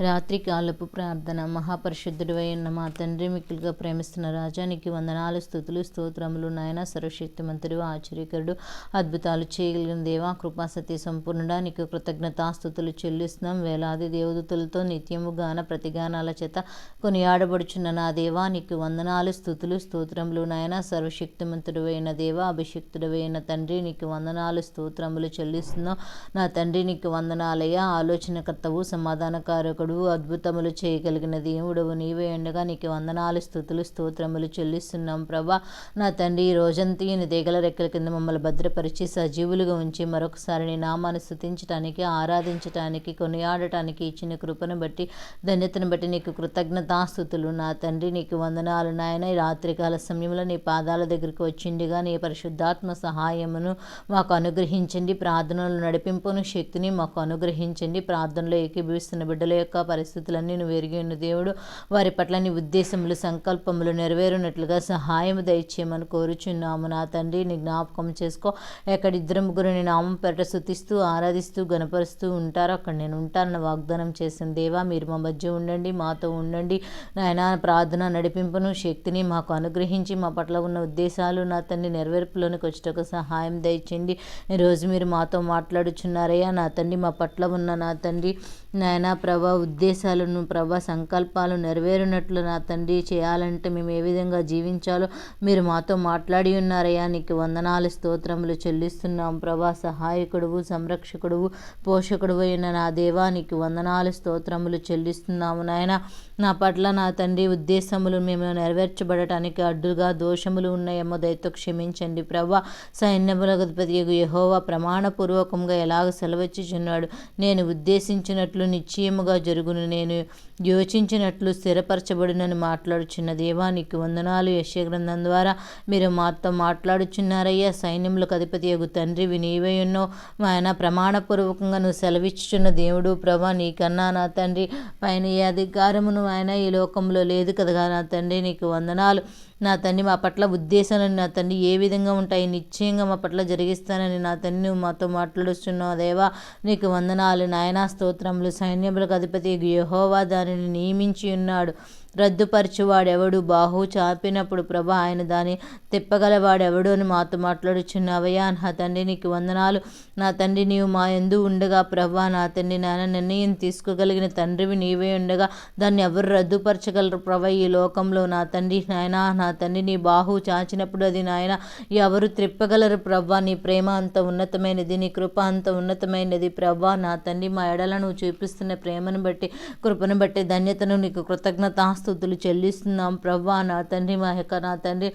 రాత్రికాలపు ప్రార్థన. మహాపరిశుద్ధుడు ఉన్న మా తండ్రి మిక్కులుగా ప్రేమిస్తున్న రాజా నీకు వందనాలు స్థుతులు స్తోత్రములు. నాయన సర్వశక్తిమంతుడు ఆశ్చర్యకరుడు అద్భుతాలు చేయగలిగిన దేవా కృపా సత్య సంపూర్ణుడా. నీకు కృతజ్ఞతాస్థుతులు చెల్లిస్తున్నాం. వేలాది దేవదూతులతో నిత్యము గాన ప్రతిగానాల చేత కొనియాడబడుచున్న నా దేవా నీకు వందనాలు స్థుతులు స్తోత్రములు. నాయన సర్వశక్తిమంతుడు అయిన దేవా అభిషక్తుడు అయిన తండ్రి నీకు వందనాలు స్తోత్రములు చెల్లిస్తున్నాం. నా తండ్రి నీకు వందనాలయ్యా. ఆలోచనకర్తవు సమాధానకారకుడు. అద్భుతములు చేయగలిగిన దేవుడవు నీవే ఉండగా నీకు వందనాలు స్థుతులు స్తోత్రములు చెల్లిస్తున్నాం ప్రభా. నా తండ్రి ఈ రోజంతా ఈయన దేగల రెక్కల కింద మమ్మల్ని భద్రపరిచి సజీవులుగా ఉంచి మరొకసారి నీ నామాన్ని స్థుతించడానికి ఆరాధించటానికి కొనియాడటానికి ఇచ్చిన కృపను బట్టి ధన్యతను బట్టి నీకు కృతజ్ఞతాస్థుతులు. నా తండ్రి నీకు వందనాలు నాయన. ఈ రాత్రికాల సమయంలో నీ పాదాల దగ్గరికి వచ్చిండిగా నీ పరిశుద్ధాత్మ సహాయమును మాకు అనుగ్రహించండి. ప్రార్థనలు నడిపింపును శక్తిని మాకు అనుగ్రహించండి. ప్రార్థనలో ఏకీభవిస్తున్న బిడ్డల యొక్క పరిస్థితులన్నీ నువ్వు ఎరిగిన ఉన్న దేవుడు వారి పట్ల నీ ఉద్దేశములు సంకల్పములు నెరవేరునట్లుగా సహాయం దయచేయమని కోరుచున్నాము. నా తండ్రి నీ జ్ఞాపకం చేసుకో. ఎక్కడ ఇద్దరు ముగ్గురు నీ నామం పెరట శుతిస్తూ ఆరాధిస్తూ గణపరుస్తూ ఉంటారో అక్కడ నేను ఉంటానని వాగ్దానం చేసిన దేవా మీరు మా మధ్య ఉండండి మాతో ఉండండి. నాయన ప్రార్థన నడిపింపును శక్తిని మాకు అనుగ్రహించి మా పట్ల ఉన్న ఉద్దేశాలు నా తండ్రి నెరవేర్పులోనికి వచ్చేటకు సహాయం దయచేయండి. ఈరోజు మీరు మాతో మాట్లాడుచున్నారయ్యా. నా తండ్రి మా పట్ల ఉన్న నా తండ్రి నాయనా ప్రభా ఉద్దేశాలను ప్రభా సంకల్పాలు నెరవేరినట్లు నా తండ్రి చేయాలంటే మేము ఏ విధంగా జీవించాలో మీరు మాతో మాట్లాడి ఉన్నారయ్యా. నీకు వందనాలు స్తోత్రములు చెల్లిస్తున్నాం. ప్రభా సహాయకుడువు సంరక్షకుడువు పోషకుడు అయిన నా దేవా నీకు వందనాలు స్తోత్రములు చెల్లిస్తున్నాము నాయన. నా పట్ల నా తండ్రి ఉద్దేశములు మేము నెరవేర్చబడటానికి అడ్డుగా దోషములు ఉన్నాయేమో దయతో క్షమించండి ప్రభా. సైన్యములకు యహోవా ప్రమాణపూర్వకంగా ఎలాగ సెలవచ్చుచున్నాడు? నేను ఉద్దేశించినట్లు నిశ్చయముగా జరుగును. నేను యోచించినట్లు స్థిరపరచబడినని మాట్లాడుచున్న దేవా నీకు వందనాలు యశగ్రంథం ద్వారా మీరు మాతో మాట్లాడుచున్నారయ్యా. సైన్యములకు అధిపతి యొక్క తండ్రి నీవై ఉన్నో ఆయన ప్రమాణపూర్వకంగా నువ్వు సెలవిచ్చుచున్న దేవుడు ప్రభా నీకన్నా నా తండ్రి పైన ఏ అధికారమును ఆయన ఈ లోకంలో లేదు కదా. నా తండ్రి నీకు వందనాలు. నా తండ్రి మా పట్ల ఉద్దేశాలు నా తండ్రి ఏ విధంగా ఉంటాయి నిశ్చయంగా మా పట్ల జరిగిస్తానని నా తండ్రి నువ్వు మాతో మాట్లాడుస్తున్నావు దేవా. నీకు వందనాలు నాయనా స్తోత్రములు. సైన్యములకు అధిపతి యహోవా దానిని నియమించి ఉన్నాడు. రద్దుపరచువాడెవడు? బాహు చాపినప్పుడు ప్రభా ఆయన దాన్ని తిప్పగలవాడెవడు అని మాతో మాట్లాడుచున్నావయ్యా. నా తండ్రి నీకు వందనాలు. నా తండ్రి నీవు మా ఎందు ఉండగా ప్రభా నా తండ్రి నాయన నిర్ణయం తీసుకోగలిగిన తండ్రివి నీవే ఉండగా దాన్ని ఎవరు రద్దుపరచగలరు ప్రభా? ఈ లోకంలో నా తండ్రి నాయన నా తండ్రి నీ బాహు చాచినప్పుడు అది నాయన. ఎవరు త్రిప్పగలరు ప్రభా? నీ ప్రేమ అంత ఉన్నతమైనది నీ కృప అంత ఉన్నతమైనది ప్రభా. నా తండ్రి మా ఎడలను చూపిస్తున్న ప్రేమను బట్టి కృపను బట్టి ధన్యతను నీకు కృతజ్ఞత కృతజ్ఞతాస్తుతులు చెల్లిస్తున్నాం. ప్రభా నా తండ్రి మా యొక్క నా తండ్రి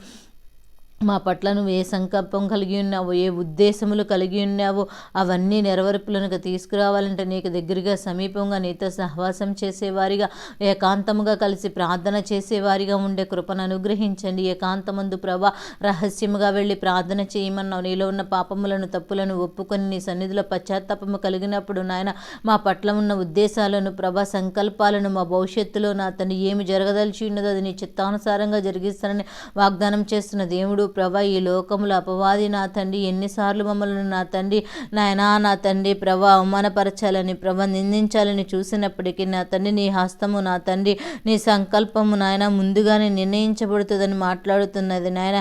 మా పట్ల నువ్వు ఏ సంకల్పం కలిగి ఉన్నావో ఏ ఉద్దేశములు కలిగి ఉన్నావో అవన్నీ నెరవేర్పులను తీసుకురావాలంటే నీకు దగ్గరగా సమీపంగా నీతో సహవాసం చేసేవారిగా ఏకాంతముగా కలిసి ప్రార్థన చేసేవారిగా ఉండే కృపను అనుగ్రహించండి. ఏకాంతమందు ప్రభా రహస్యముగా వెళ్ళి ప్రార్థన చేయమన్నావు. నీలో ఉన్న పాపములను తప్పులను ఒప్పుకొని నీ సన్నిధిలో పశ్చాత్తాపము కలిగినప్పుడు నాయన మా పట్ల ఉన్న ఉద్దేశాలను ప్రభా సంకల్పాలను మా భవిష్యత్తులో నా తను ఏమి జరగదలిచి ఉన్నదో అది నీ చిత్తానుసారంగా జరిగిస్తానని వాగ్దానం చేస్తున్న దేవుడు ప్రభా ఈ లోకంలో అపవాది నా తండ్రి ఎన్నిసార్లు మమ్మల్ని నా తండ్రి నాయనా నా తండ్రి ప్రభా అవమానపరచాలని ప్రభ నిందించాలని చూసినప్పటికీ నా తండ్రి నీ హస్తము నా తండ్రి నీ సంకల్పము నాయన ముందుగానే నిర్ణయించబడుతుందని మాట్లాడుతున్నది నాయన.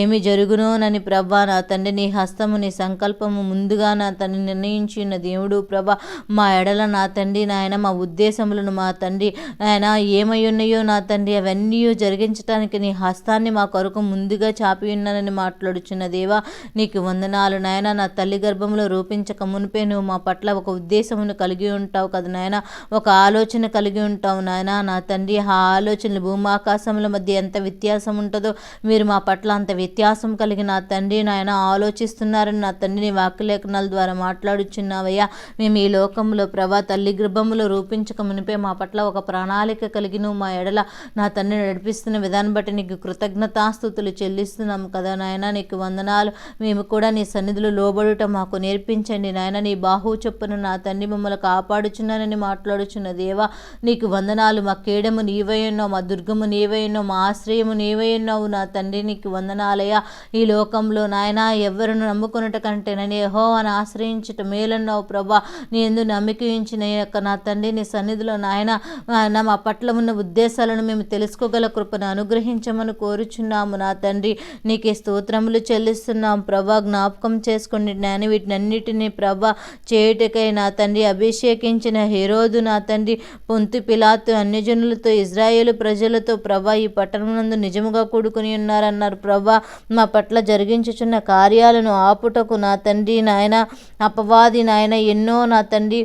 ఏమి జరుగునోనని ప్రభా నా తండ్రి నీ హస్తము నీ సంకల్పము ముందుగా నా తండ్రి నిర్ణయించిన దేవుడు ప్రభ మా ఎడల నా తండ్రి నాయన మా ఉద్దేశములను మా తండ్రి నాయన ఏమై ఉన్నాయో నా తండ్రి అవన్నీ జరిగించడానికి నీ హస్తాన్ని మా కొరకు ముందుగా చాపి విన్నానని మాట్లాడుచున్న దేవా నీకు వందనాలు నాయన. నా తల్లి గర్భంలో రూపించక మునిపే నువ్వు మా పట్ల ఒక ఉద్దేశమును కలిగి ఉంటావు కదా నాయన. ఒక ఆలోచన కలిగి ఉంటావు నాయన. నా తండ్రి ఆ ఆలోచనలు భూమాకాశముల మధ్య ఎంత వ్యత్యాసం ఉంటుందో మీరు మా పట్ల అంత వ్యత్యాసం కలిగి నా తండ్రి నాయన ఆలోచిస్తున్నారని నా తండ్రిని వాక్యలేఖనాల ద్వారా మాట్లాడుచున్నావయ్యా. మేము ఈ లోకంలో ప్రభా తల్లి గర్భంలో రూపించక మునిపే మా పట్ల ఒక ప్రణాళిక కలిగి నువ్వు మా ఎడల నా తండ్రి నడిపిస్తున్న విధానం బట్టి నీకు కృతజ్ఞతాస్థుతులు చెల్లిస్తున్నాం చేస్తున్నాం కదా నాయన నీకు వందనాలు. మేము కూడా నీ సన్నిధిలో లోబడుట మాకు నేర్పించండి నాయన. నీ బాహు చొప్పున నా తండ్రి మమ్మల్ని కాపాడుచున్నానని మాట్లాడుచున్న దేవా నీకు వందనాలు. మా కేడము నీవై ఉన్నావు మా దుర్గము నీవై ఉన్నావు మా ఆశ్రయము నీవై ఉన్నావు. నా తండ్రి నీకు వందనాలయ్యా. ఈ లోకంలో నాయన ఎవరిని నమ్ముకున్నట కంటే నేను యెహోవాను ఆశ్రయించుట మేలన్నావు ప్రభా. నీ ఎందు నమ్మిక ఉంచిన యొక్క నా తండ్రి నీ సన్నిధిలో నాయన నాయన మా పట్ల ఉన్న ఉద్దేశాలను మేము తెలుసుకోగల కృపను అనుగ్రహించమని కోరుచున్నాము నా తండ్రి. నీకే స్తోత్రములు చెల్లిస్తున్నాం. ప్రభా జ్ఞాపకం చేసుకోండి నేను వీటినన్నిటినీ ప్రభా చేయుటకై నా తండ్రి అభిషేకించిన హెరోదు నా తండ్రి పొంతు పిలాతు అన్యజనులతో ఇజ్రాయేలు ప్రజలతో ప్రభా ఈ పట్టణమునందు నిజముగా కూడుకుని ఉన్నారన్నారు. ప్రభా మా పట్ల జరిగించుచున్న కార్యాలను ఆపుటకు నా తండ్రి నాయన అపవాది నాయన ఎన్నో నా తండ్రి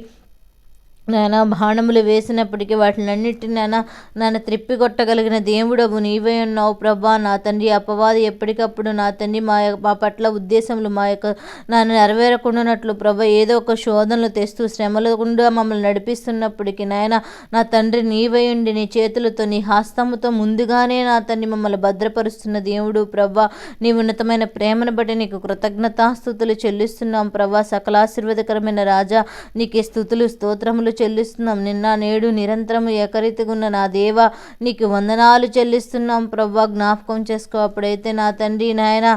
నాయన బాణములు వేసినప్పటికీ వాటినన్నిటిని నాయన నన్ను త్రిప్పికొట్టగలిగిన దేవుడవు నీవే ఉన్నావు ప్రభా. నా తండ్రి అపవాది ఎప్పటికప్పుడు నా తండ్రి మా యొక్క- మా పట్ల ఉద్దేశములు మా యొక్క నన్ను నెరవేరకుండానట్లు ప్రభా ఏదో ఒక శోధనలు తెస్తూ శ్రమల గుండా మమ్మల్ని నడిపిస్తున్నప్పటికీ నాయన నా తండ్రి నీవై ఉండి నీ చేతులతో నీ హస్తముతో ముందుగానే నా తండ్రి మమ్మల్ని భద్రపరుస్తున్న దేవుడు ప్రభా. నీ ఉన్నతమైన ప్రేమను బట్టి నీకు కృతజ్ఞతాస్థుతులు చెల్లిస్తున్నాం ప్రభా. సకలాశీర్వాదకరమైన రాజా నీకే స్థుతులు స్తోత్రములు చెల్లిస్తున్నాం. నిన్న నేడు నిరంతరం ఏకరీతిగున్న నా దేవ నీకు వందనాలు చెల్లిస్తున్నాం. ప్రభా జ్ఞాపకం చేసుకో. అప్పుడైతే నా తండ్రి నాయన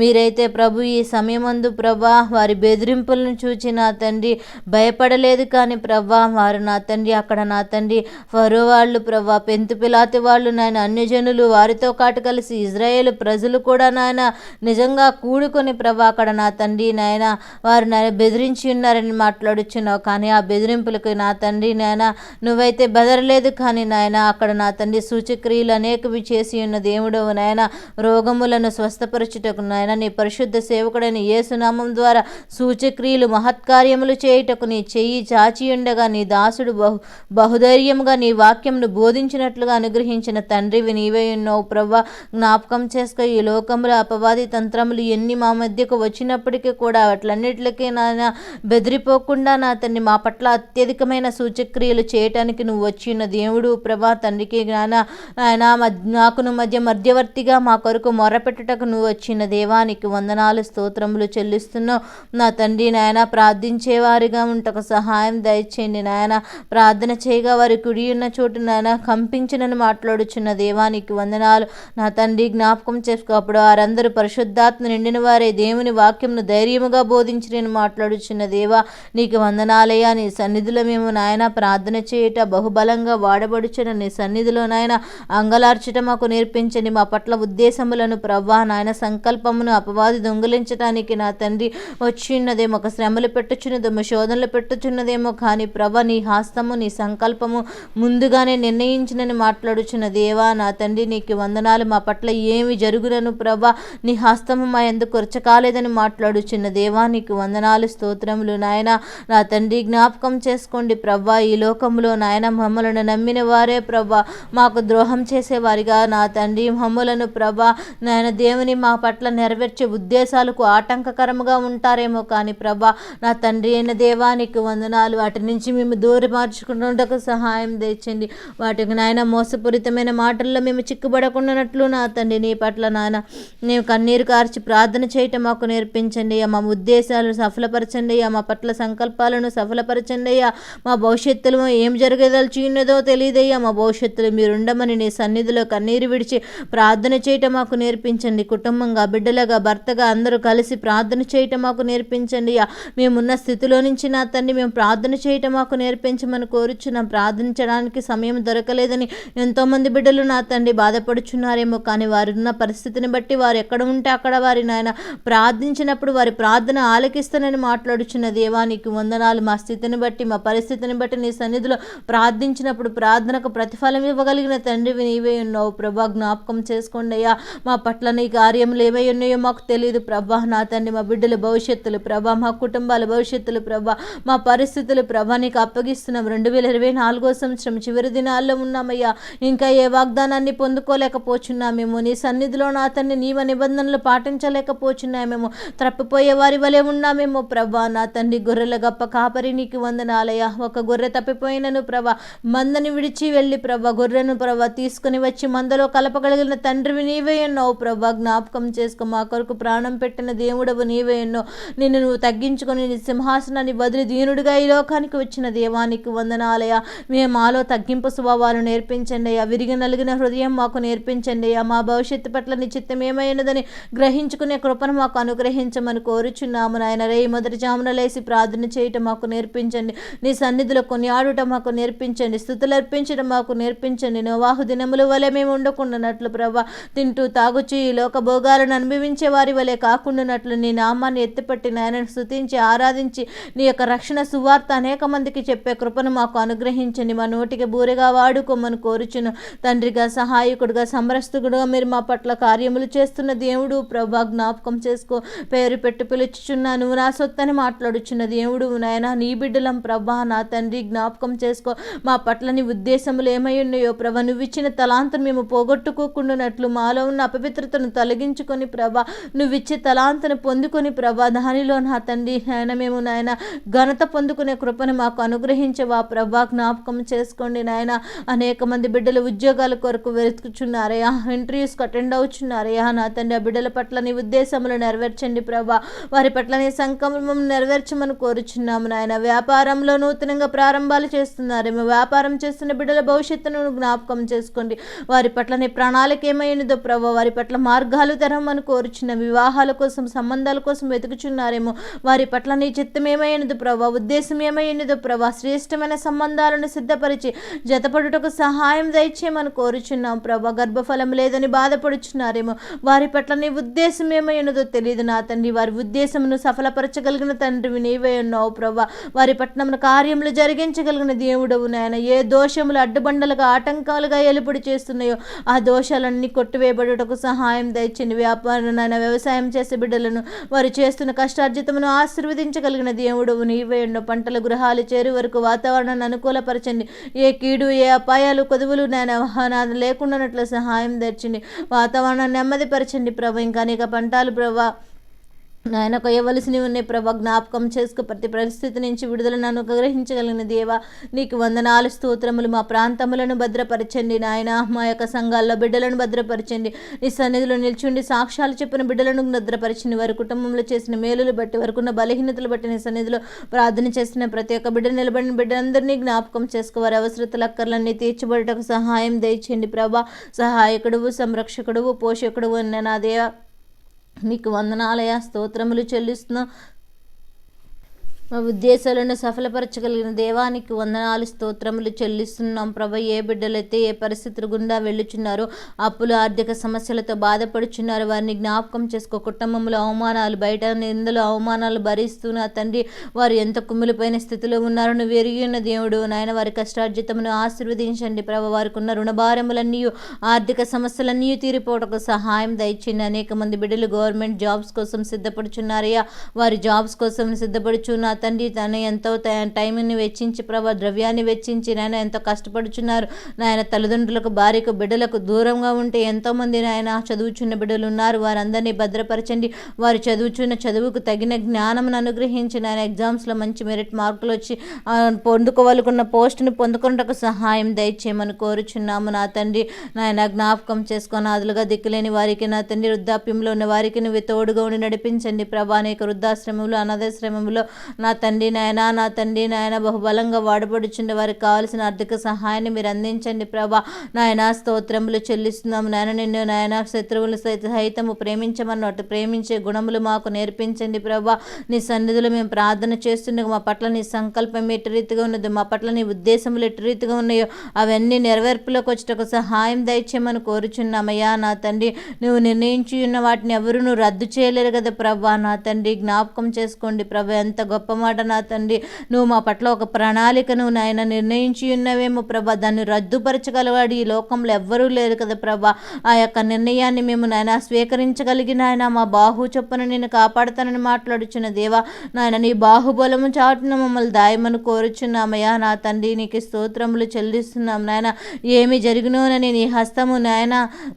మీరైతే ప్రభు ఈ సమయమందు ప్రభా వారి బెదిరింపులను చూచి నా తండ్రి భయపడలేదు కానీ ప్రభా వారు నా తండ్రి అక్కడ నా తండ్రి. ఫరో వాళ్ళు ప్రభా పెంతు పిలాతి వాళ్ళు నాయన అన్యజనులు వారితో కాటు కలిసి ఇజ్రాయేల్ ప్రజలు కూడా నాయన నిజంగా కూడుకొని ప్రభా అక్కడ నా తండ్రి నాయన వారు నాయన బెదిరించి ఉన్నారని మాట్లాడుచున్నావు. కానీ ఆ బెదిరింపులకు నా నా తండ్రి నాయన నువ్వైతే బెదరలేదు కానీ నాయన అక్కడ నా తండ్రి సూచక్రియలు అనేకవి చేసి ఉన్న దేవుడవు నాయన. రోగములను స్వస్థపరచుటకు నాయన నీ పరిశుద్ధ సేవకుడైన యేసునామం ద్వారా సూచక్రియలు మహత్కార్యములు చేయుటకు నీ చెయ్యి చాచి ఉండగా నీ దాసుడు బహు బహుధైర్యంగా నీ వాక్యమును బోధించినట్లుగా అనుగ్రహించిన తండ్రివి నీవే ఉన్నావు ప్రభా జ్ఞాపకం చేసుకో ఈ లోకంలో అపవాది తంత్రములు ఎన్ని మా మధ్యకు వచ్చినప్పటికీ కూడా వాటిలన్నిటికీ నాయన బెదిరిపోకుండా నా తండ్రి మా పట్ల అత్యధికమైన సూచక్రియలు చేయటానికి నువ్వు వచ్చిన దేవుడు ప్రభా తండ్రికి జ్ఞాన ఆయన నాకును మధ్య మధ్యవర్తిగా మా కొరకు మొరపెట్టుటకు నువ్వు వచ్చిన దేవానికి వందనాలు స్తోత్రములు చెల్లిస్తున్నావు. నా తండ్రి నాయన ప్రార్థించేవారిగా ఉంటకు సహాయం దయచేయండి నాయన. ప్రార్థన చేయగా వారి కుడి ఉన్న చోటు నాయన కంపించినని మాట్లాడుచున్న దేవానికి వందనాలు. నా తండ్రి జ్ఞాపకం చేసుకో. అప్పుడు వారందరూ పరిశుద్ధాత్మ నిండిన వారే దేవుని వాక్యంను ధైర్యముగా బోధించి మాట్లాడుచున్న దేవా నీకు వందనాలయ్యా. నీ సన్నిధిలో మేము నాయన ప్రార్థన చేయుట బహుబలంగా వాడబడుచున్న నీ సన్నిధిలో నాయన అంగలార్చుట మాకు నేర్పించండి. మా పట్ల ఉద్దేశములను ప్రవ్వా నాయన సంకల్పమును అపవాది దొంగిలించడానికి నా తండ్రి వచ్చిన్నదేమో ఒక శ్రమలు పెట్టుచున్నదేమో శోధనలు పెట్టుచున్నదేమో కానీ ప్రభ నీ హాస్తము నీ సంకల్పము ముందుగానే నిర్ణయించినని మాట్లాడుచున్న దేవా నా తండ్రి నీకు వందనాలు. మా పట్ల ఏమి జరుగునను ప్రభ నీ హస్తము మా ఎందుకు కొరచకాలేదని మాట్లాడుచున్న దేవా నీకు వందనాలు స్తోత్రములు నాయన. నా తండ్రి జ్ఞాపకం చేసుకోండి ప్రభా ఈ లోకంలో నాయన మమ్మలను నమ్మిన వారే ప్రభా మాకు ద్రోహం చేసేవారిగా నా తండ్రి మమ్మలను ప్రభా నాయన దేవుని మా పట్ల నెరవేర్చే ఉద్దేశాలకు ఆటంకకరముగా ఉంటారేమో కానీ ప్రభా నా తండ్రి అయిన దేవానికి వందనాలు. వాటి నుంచి మేము దూరం మార్చుకుంటుండకు సహాయం తెచ్చండి వాటికి నాయన మోసపూరితమైన మాటల్లో మేము చిక్కుబడకుండానట్లు నా తండ్రి నీ పట్ల నాయన నేను కన్నీరు కార్చి ప్రార్థన చేయటం మాకు నేర్పించండి అయ్యా. మా ఉద్దేశాలను సఫలపరచండి అయ్యా. మా పట్ల సంకల్పాలను సఫలపరచండి అయ్యా. మా భవిష్యత్తులో ఏం జరగదలిచి ఉన్నదో తెలియదయ్యా. మా భవిష్యత్తులో మీరు ఉండమని నీ సన్నిధిలో కన్నీరు విడిచి ప్రార్థన చేయటం మాకు నేర్పించండి. కుటుంబంగా బిడ్డలుగా భర్తగా అందరూ కలిసి ప్రార్థన చేయటం మాకు నేర్పించండి మేమున్న స్థితిలో నుంచి నా తండ్రి మేము ప్రార్థన చేయటం మాకు నేర్పించమని కోరుచున్నాం. ప్రార్థించడానికి సమయం దొరకలేదని ఎంతోమంది బిడ్డలు నా తండ్రి బాధపడుచున్నారేమో కానీ వారు ఉన్న పరిస్థితిని బట్టి వారు ఎక్కడ ఉంటే అక్కడ వారి నాయన ప్రార్థించినప్పుడు వారి ప్రార్థన ఆలకిస్తానని మాట్లాడుచున్న దేవానికి వందనాలు. మా స్థితిని బట్టి మా పరిస్థితి పరిస్థితిని బట్టి నీ సన్నిధిలో ప్రార్థించినప్పుడు ప్రార్థనకు ప్రతిఫలం ఇవ్వగలిగిన తండ్రివి నీవే ఉన్నావు. ప్రభా జ్ఞాపకం చేసుకోండి అయ్యా. మా పట్ల నీ కార్యములు ఏమై ఉన్నాయో మాకు తెలియదు. ప్రభా నా తండ్రి మా బిడ్డల భవిష్యత్తులు ప్రభా మా కుటుంబాల భవిష్యత్తులు ప్రభా మా పరిస్థితులు ప్రభా నీకు అప్పగిస్తున్నాం. రెండు వేల ఇరవై నాలుగో సంవత్సరం చివరి దినాల్లో ఉన్నామయ్యా. ఇంకా ఏ వాగ్దానాన్ని పొందుకోలేకపోచున్నామేమో. నీ సన్నిధిలో నా తండ్రి నీవ నిబంధనలు పాటించలేకపోచున్నామేమో. తప్పిపోయే వారి వలె ఉన్నామేమో ప్రభా. నా తండ్రి గొర్రెల గప్ప కాపరి నీకు వందనాలయ్యా. ఒక గొర్రె తప్పిపోయినను ప్రభా. మందని విడిచి వెళ్ళి ప్రభా గొర్రెను ప్రభా తీసుకుని వచ్చి మందలో కలపగలిగిన తండ్రివి నీవే ఉన్నావు ప్రభా. జ్ఞాపకం చేసుకో మా కొరకు ప్రాణం పెట్టిన దేవుడవు నీవే ఎన్నో నిన్ను నువ్వు తగ్గించుకొని నీ సింహాసనాన్ని బదిలి దీనుడిగా ఈ లోకానికి వచ్చిన దేవానికి వందనాలయ మేము మాలో తగ్గింపు స్వభావాలు నేర్పించండి అయ్యా. విరిగి నలిగిన హృదయం మాకు నేర్పించండి అయ్యా. మా భవిష్యత్తు పట్ల నీ చిత్తం ఏమైనదని గ్రహించుకునే కృపను మాకు అనుగ్రహించమని కోరుచున్నాము నాయన. రే మొదటి జామున లేసి ప్రార్థన చేయటం మాకు నేర్పించండి. నీ సన్నిధిలో కొనియాడుట మాకు నేర్పించండి స్థుతులు అర్పించడం మాకు నేర్పించండి. నోవాహు దినముల వలె మేము ఉండకుండానట్లు ప్రభా తింటూ తాగుచు ఈ లోక భోగాలను అనుభవించే వారి వలె కాకుండానట్లు నీ నామాన్ని ఎత్తిపట్టి నాయనను స్థుతించి ఆరాధించి నీ యొక్క రక్షణ సువార్త అనేక మందికి చెప్పే కృపను మాకు అనుగ్రహించండి. మా నోటికి బూరెగా వాడుకోమని కోరుచును. తండ్రిగా సహాయకుడుగా సమరస్తుడుగా మీరు మా పట్ల కార్యములు చేస్తున్న దేవుడు ప్రభా జ్ఞాపకం చేసుకో. పేరు పెట్టి పిలుచుచున్నా నువ్వు నా సొత్తని మాట్లాడుచున్న దేవుడు నాయన నీ బిడ్డలం ప్రభా నా నా తండ్రి జ్ఞాపకం చేసుకో. మా పట్ల నీ ఉద్దేశములు ఏమై ఉన్నాయో ప్రభా నువ్వు ఇచ్చిన తలాంతను మేము పోగొట్టుకోకుండానట్లు మాలో ఉన్న అపవిత్రతను తొలగించుకొని ప్రభా నువ్వు ఇచ్చే తలాంతను పొందుకొని ప్రభా దానిలో నా తండ్రి నాయన మేము నాయన ఘనత పొందుకునే కృపను మాకు అనుగ్రహించవా ప్రభా జ్ఞాపకం చేసుకోండి నాయన. అనేక మంది బిడ్డలు ఉద్యోగాల కొరకు వెతుకుచున్నారయ్యా ఇంటర్వ్యూస్కి అటెండ్ అవుచున్నారయ్యా. నా తండ్రి ఆ బిడ్డల పట్ల నీ ఉద్దేశములు నెరవేర్చండి ప్రభా. వారి పట్ల నీ సంకల్పం నెరవేర్చమని కోరుచున్నాము నాయన. వ్యాపారంలో నూతనంగా ప్రారంభాలు చేస్తున్నారేమో వ్యాపారం చేస్తున్న బిడ్డల భవిష్యత్తును జ్ఞాపకం చేసుకోండి. వారి పట్ల నీ ప్రణాళిక ఏమైనదో ప్రభా వారి పట్ల మార్గాలు తెరమని కోరుచున్న వివాహాల కోసం సంబంధాల కోసం వెతుకుచున్నారేమో. వారి పట్ల నీ చిత్తం ఏమైనదో ప్రభా ఉద్దేశం ఏమైనదో ప్రభా శ్రేష్టమైన సంబంధాలను సిద్ధపరిచి జతపడుటకు సహాయం దయచేయమని కోరుచున్నాం ప్రభా. గర్భఫలం లేదని బాధపడుచున్నారేమో. వారి పట్ల నీ ఉద్దేశం ఏమైనదో తెలియదు నా తండ్రి. వారి ఉద్దేశమును సఫలపరచగలిగిన తండ్రివి నీవే ఉన్నావు ప్రభా. వారి పట్నమున కార్యములు జరిగించగలిగిన దేవుడవు నాయన. ఏ దోషములు అడ్డబండలకు ఆటంకాలుగా ఎలుపుడు చేస్తున్నాయో ఆ దోషాలన్నీ కొట్టివేయబడుటకు సహాయం దయచండి వ్యాపారం నాయన వ్యవసాయం చేసే బిడ్డలను వారు చేస్తున్న కష్టార్జితమును ఆశీర్వదించగలిగిన దేవుడవు నీవే. ఎన్నో పంటల గృహాలు చేరు వరకు వాతావరణాన్ని అనుకూలపరచండి. ఏ కీడు ఏ అపాయాలు కొదువులు నాయన వాహనాలు లేకుండానట్లు సహాయం దర్చండి వాతావరణాన్ని నెమ్మదిపరచండి ప్రభు. ఇంకా అనేక పంటలు ప్రభా నాయన కొయ్యవలసినవి ఉన్నాయి ప్రభా. జ్ఞాపకం చేసుకు. ప్రతి పరిస్థితి నుంచి విడుదలను అనుగ్రహించగలిగిన దేవా నీకు వందనాలు స్తోత్రములు. మా ప్రాంతములను భద్రపరచండి నాయన. మా యొక్క సంఘాల్లో బిడ్డలను భద్రపరచండి. నీ సన్నిధిలో నిల్చుండి సాక్ష్యాలు చెప్పిన బిడ్డలను భద్రపరచండి వారి కుటుంబంలో చేసిన మేలులు బట్టి వరకున్న బలహీనతలు బట్టి నీ సన్నిధిలో ప్రార్థన చేసిన ప్రతి ఒక్క బిడ్డ నిలబడిన బిడ్డలందరినీ జ్ఞాపకం చేసుకో. వారి అవసరతల అక్కర్లన్నీ తీర్చబడటకు సహాయం దయచేయండి ప్రభా. సహాయకుడువు సంరక్షకుడువు పోషకుడువు అన్న నా దేవా. నీకు వందనాలయ స్తోత్రములు చెల్లిస్తున్నాం. మా ఉద్దేశాలను సఫలపరచగలిగిన దేవానికి వందనాలు స్తోత్రములు చెల్లిస్తున్నాం. ప్రభ ఏ బిడ్డలైతే ఏ పరిస్థితుల గుండా వెళ్ళుచున్నారో అప్పులు ఆర్థిక సమస్యలతో బాధపడుచున్నారు వారిని జ్ఞాపకం చేసుకో. కుటుంబంలో అవమానాలు బయట నిందలు అవమానాలు భరిస్తున్న తండ్రి వారు ఎంత కుమ్మిలిపోయిన స్థితిలో ఉన్నారో నువ్వు దేవుడు. నాయన వారి కష్టార్జితమును ఆశీర్వదించండి. ప్రభ వారికి ఉన్న రుణభారములన్నీ ఆర్థిక సమస్యలన్నీ తీరిపోవటకు సహాయం దయచింది అనేక మంది బిడ్డలు గవర్నమెంట్ జాబ్స్ కోసం సిద్ధపడుచున్నారయ్యా. వారి జాబ్స్ కోసం సిద్ధపడుచున్నారు తండ్రి తన ఎంతో టైంని వెచ్చించి ప్రభా ద్రవ్యాన్ని వెచ్చించి నాయన ఎంతో కష్టపడుచున్నారు. నాయన తల్లిదండ్రులకు భార్యకు బిడ్డలకు దూరంగా ఉంటే ఎంతోమంది నాయన చదువుచున్న బిడ్డలు ఉన్నారు. వారందరినీ భద్రపరచండి. వారు చదువుచున్న చదువుకు తగిన జ్ఞానమును అనుగ్రహించి నాయన ఎగ్జామ్స్లో మంచి మెరిట్ మార్కులు వచ్చి పొందుకోవాలనుకున్న పోస్టును పొందుకున్నకు సహాయం దయచేయమని కోరుచున్నాము. నా తండ్రి నాయన జ్ఞాపకం చేసుకొని అదులుగా దిక్కులేని వారికి నా తండ్రి వృద్ధాప్యంలో ఉన్న వారికి నువ్వు తోడుగా ఉండి నడిపించండి. ప్రభా అనేక వృద్ధాశ్రమంలో అనాథాశ్రమంలో నా నా తండ్రి నాయన నా తండ్రి నాయన బహుబలంగా వాడబడుచుండే వారికి కావాల్సిన ఆర్థిక సహాయాన్ని మీరు అందించండి ప్రభా. నాయన స్తోత్రములు చెల్లిస్తున్నాము నాయన నిన్ను నాయన శత్రువులు సైత సహితము ప్రేమించమన్నట్టు ప్రేమించే గుణములు మాకు నేర్పించండి ప్రభా. నీ సన్నిధిలో మేము ప్రార్థన చేస్తుండగా మా పట్ల నీ సంకల్పం ఎటు రీతిగా ఉన్నది? మా పట్ల నీ ఉద్దేశములు ఎటు రీతిగా ఉన్నాయో అవన్నీ నెరవేర్పులోకి వచ్చేటకు సహాయం దయచేయమని కోరుచున్నామయ్యా. నా తండ్రి నువ్వు నిర్ణయించి ఉన్న వాటిని ఎవరు నువ్వు రద్దు చేయలేరు కదా ప్రభా. నా తండ్రి జ్ఞాపకం చేసుకోండి ప్రభా. ఎంత గొప్ప మాట నా తండ్రి. నువ్వు మా పట్ల ఒక ప్రణాళికను నాయన నిర్ణయించి ఉన్నవేమో ప్రభా. దాన్ని రద్దుపరచగలవాడు ఈ లోకంలో ఎవ్వరూ లేరు కదా ప్రభా. ఆ యొక్క నిర్ణయాన్ని మేము నాయన స్వీకరించగలిగిన ఆయన మా బాహు చొప్పున నేను కాపాడుతానని మాట్లాడుచున్న దేవా. నాయన నీ బాహుబలము చాటున మమ్మల్ని దాయమని కోరుచున్నామయ్యా. నా తండ్రి నీకు స్తోత్రములు చెల్లిస్తున్నాం నాయన. ఏమి జరిగినోనని నీ హస్తము నాయన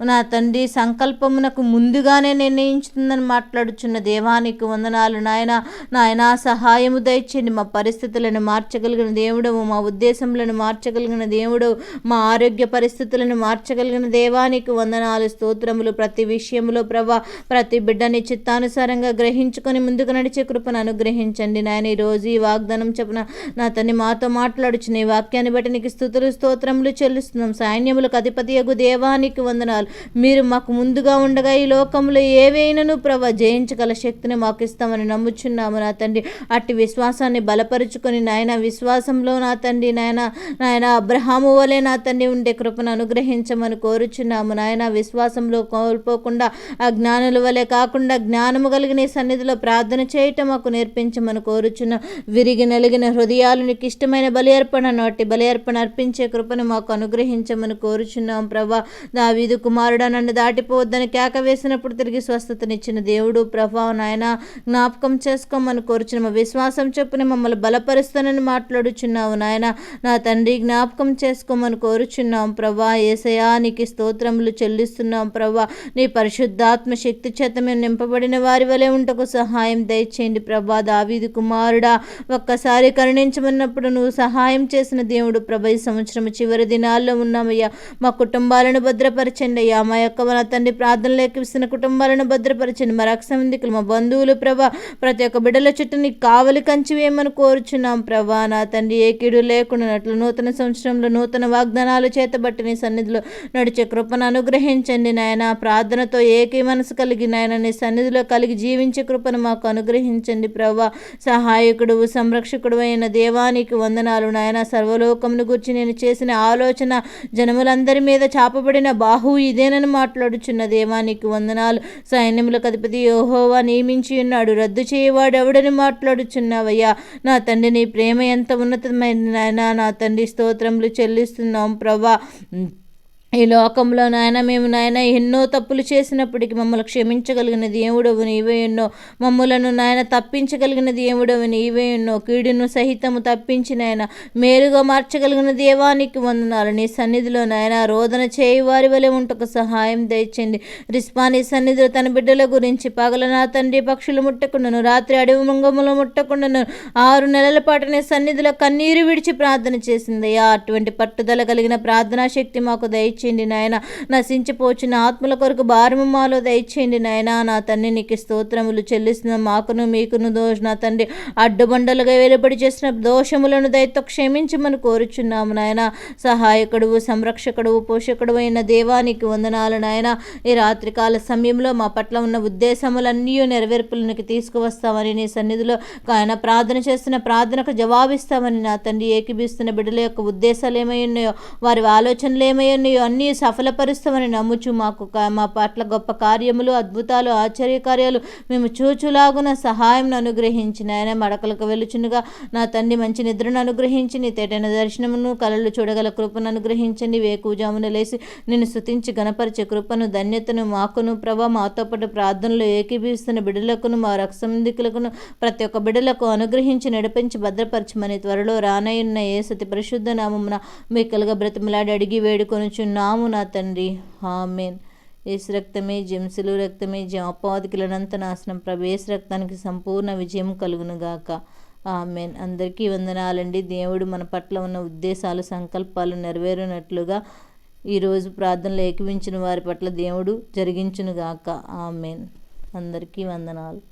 నా తండ్రి సంకల్పమునకు ముందుగానే నిర్ణయించుతుందని మాట్లాడుచున్న దేవానికి వందనాలు నాయన. నాయన సహాయం సహాయము దయచేయండి మా పరిస్థితులను మార్చగలిగిన దేవుడవు మా ఉద్దేశములను మార్చగలిగిన దేవుడవు మా ఆరోగ్య పరిస్థితులను మార్చగలిగిన దేవానికి వందనాలు స్తోత్రములు. ప్రతి విషయంలో ప్రభా ప్రతి బిడ్డని చిత్తానుసారంగా గ్రహించుకొని ముందుకు నడిచే కృపను అనుగ్రహించండి. నాయన ఈ రోజు ఈ వాగ్దానం చెప్పిన నా తన్ని మాతో మాట్లాడుచున్న ఈ వాక్యాన్ని బట్టి నీకు స్థుతులు స్తోత్రములు చెల్లిస్తున్నాం. సైన్యములకు అధిపతి యగు దేవానికి వందనాలు. మీరు మాకు ముందుగా ఉండగా ఈ లోకంలో ఏవైనాను ప్రభా జయించగల శక్తిని మాకు ఇస్తామని నమ్ముచున్నాము నా తండ్రి. అట్టి విశ్వాసాన్ని బలపరుచుకొని నాయన విశ్వాసంలో నా తండ్రి నాయన నాయన అబ్రహాము వలె నా తండ్రి ఉండే కృపను అనుగ్రహించమని కోరుచున్నాము. నాయన విశ్వాసంలో కోల్పోకుండా ఆ జ్ఞానుల వలె కాకుండా జ్ఞానము కలిగిన సన్నిధిలో ప్రార్థన చేయటం మాకు నేర్పించమని కోరుచున్న విరిగి నలిగిన హృదయాలు నీకు ఇష్టమైన బలి అర్పణను అట్టి బలి అర్పణ అర్పించే కృపను మాకు అనుగ్రహించమని కోరుచున్నాం ప్రభా. దావీదు కుమారుడా నన్ను దాటిపోవద్దని కేక వేసినప్పుడు తిరిగి స్వస్థతనిచ్చిన దేవుడు ప్రభా. నాయన జ్ఞాపకం చేసుకోమని కోరుచున్నాము. విశ్వాస విశ్వాసం చొప్పున మమ్మల్ని బలపరుస్తానని మాట్లాడుచున్నావు నాయన. నా తండ్రి జ్ఞాపకం చేసుకోమని కోరుచున్నాం ప్రభా. ఏసయా నీకు స్తోత్రములు చెల్లిస్తున్నాం ప్రభా. నీ పరిశుద్ధాత్మ శక్తి చేత మేము నింపబడిన వారి వలె ఉంటకు సహాయం దయచేయండి ప్రభా. దావీది కుమారుడా ఒక్కసారి కరుణించమన్నప్పుడు నువ్వు సహాయం చేసిన దేవుడు ప్రభ. ఈ సంవత్సరం చివరి దినాల్లో ఉన్నామయ్యా. మా కుటుంబాలను భద్రపరచండి అయ్యా. మా యొక్క మన తండ్రి ప్రార్థనలు ఎక్కిస్తున్న కుటుంబాలను భద్రపరచండి. మా రక్షమిందికులు మా బంధువులు ప్రభా. ప్రతి ఒక్క బిడ్డల చుట్టూ నీకు కావాలి కంచి వేయమని కోరుచున్నాం ప్రభా నా తండ్రి ఏ కీడు లేకుండానట్లు నూతన సంవత్సరంలో నూతన వాగ్దానాలు చేతబట్టి నీ సన్నిధిలో నడిచే కృపను అనుగ్రహించండి నాయన. ప్రార్థనతో ఏకీ మనసు కలిగి నాయన నీ సన్నిధిలో కలిగి జీవించే కృపను మాకు అనుగ్రహించండి ప్రభా సహాయకుడు సంరక్షకుడు అయిన దేవానికి వందనాలు నాయన. సర్వలోకమును గురించి నేను చేసిన ఆలోచన జనములందరి మీద చాపబడిన బాహు ఇదేనని మాట్లాడుచున్న దేవానికి వందనాలు. సైన్యములకు అధిపతి యోహోవా నియమించి ఉన్నాడు. రద్దు చేయవాడు ఎవడని మాట్లాడుచున్నావయ్యా నా తండ్రి నీ ప్రేమ ఎంత ఉన్నతమైన నాయన. నా తండ్రి స్తోత్రములు చెల్లిస్తున్నాం ప్రభా. ఈ లోకంలో నాయన మేము నాయన ఎన్నో తప్పులు చేసినప్పటికీ మమ్మల్ని క్షమించగలిగిన దేవుడవు నీవే ఎన్నో. మమ్మలను నాయన తప్పించగలిగిన దేవుడవు నీవే ఎన్నో. కీడును సహితము తప్పించి నాయన మేలుగా మార్చగలిగిన దేవానికి వందనాలు. నీ సన్నిధిలో నాయన రోదన చేయి వారి వలె ఉంటకు సహాయం దయచండి రిస్పాని సన్నిధిలో తన బిడ్డల గురించి పగల నా తండ్రి పక్షులు ముట్టకుండాను రాత్రి అడవి ముంగములు ముట్టకుండాను ఆరు నెలల పాటు నీ సన్నిధిలో కన్నీరు విడిచి ప్రార్థన చేసింది అటువంటి పట్టుదల కలిగిన ప్రార్థనా శక్తి మాకు దయచేయండి నాయన. నశించిపోచిన ఆత్మల కొరకు భారము మాలో దయచేయండి నాయన. నా తండ్రి నీకు స్తోత్రములు చెల్లిస్తున్న. మాకును మీకును దోష నా తండ్రి. అడ్డుబండలుగా వెలుబడి చేసిన దోషములను దయతో క్షమించమని కోరుచున్నాము నాయన. సహాయకుడు సంరక్షకుడు పోషకుడు అయిన దేవానికి వందనాలు నాయన. ఈ రాత్రికాల సమయంలో మా పట్ల ఉన్న ఉద్దేశములన్నీ నెరవేర్పులకి తీసుకువస్తామని నీ సన్నిధిలో ఆయన ప్రార్థన చేస్తున్న ప్రార్థనకు జవాబిస్తామని నా తండ్రి ఏకీభిస్తున్న బిడ్డల యొక్క ఉద్దేశాలు ఏమై ఉన్నాయో వారి ఆలోచనలు ఏమై ఉన్నాయో అన్నీ సఫలపరుస్తామని నమ్ముచు మాకు కా- మా పట్ల గొప్ప కార్యములు అద్భుతాలు ఆశ్చర్యకార్యాలు మేము చూచులాగున సహాయం అనుగ్రహించిన ఆయన మడకలకు వెలుచునుగా నా తండ్రి మంచి నిద్రను అనుగ్రహించి నీ తేటైన దర్శనమును కళలు చూడగల కృపను అనుగ్రహించండి. వేకుజామున లేసి నిన్ను స్తుతించి గణపరిచే కృపను ధన్యతను మాకును ప్రభా మాతో పాటు ప్రార్థనలు ఏకీభవిస్తున్న బిడ్డలకును మా రక్షందికులకును ప్రతి ఒక్క బిడ్డలకు అనుగ్రహించి నడిపించి భద్రపరచమని త్వరలో రానయ్యున్న ఏ సతి పరిశుద్ధ నామమున మీకలుగా బ్రతిమలాడి అడిగి వేడుకొనుచున్నా. నా తండ్రి. హామేన్ ఏసు రక్తమే జంసులు రక్తమే అపాధికులనంత నాశనం. ప్రవేశ రక్తానికి సంపూర్ణ విజయం కలుగునుగాక ఆమెన్. అందరికీ వందనాలండి. దేవుడు మన పట్ల ఉన్న ఉద్దేశాలు సంకల్పాలు నెరవేరినట్లుగా ఈరోజు ప్రార్థనలు ఏకవించిన వారి పట్ల దేవుడు జరిగించునుగాక ఆమెన్. అందరికీ వందనాలు.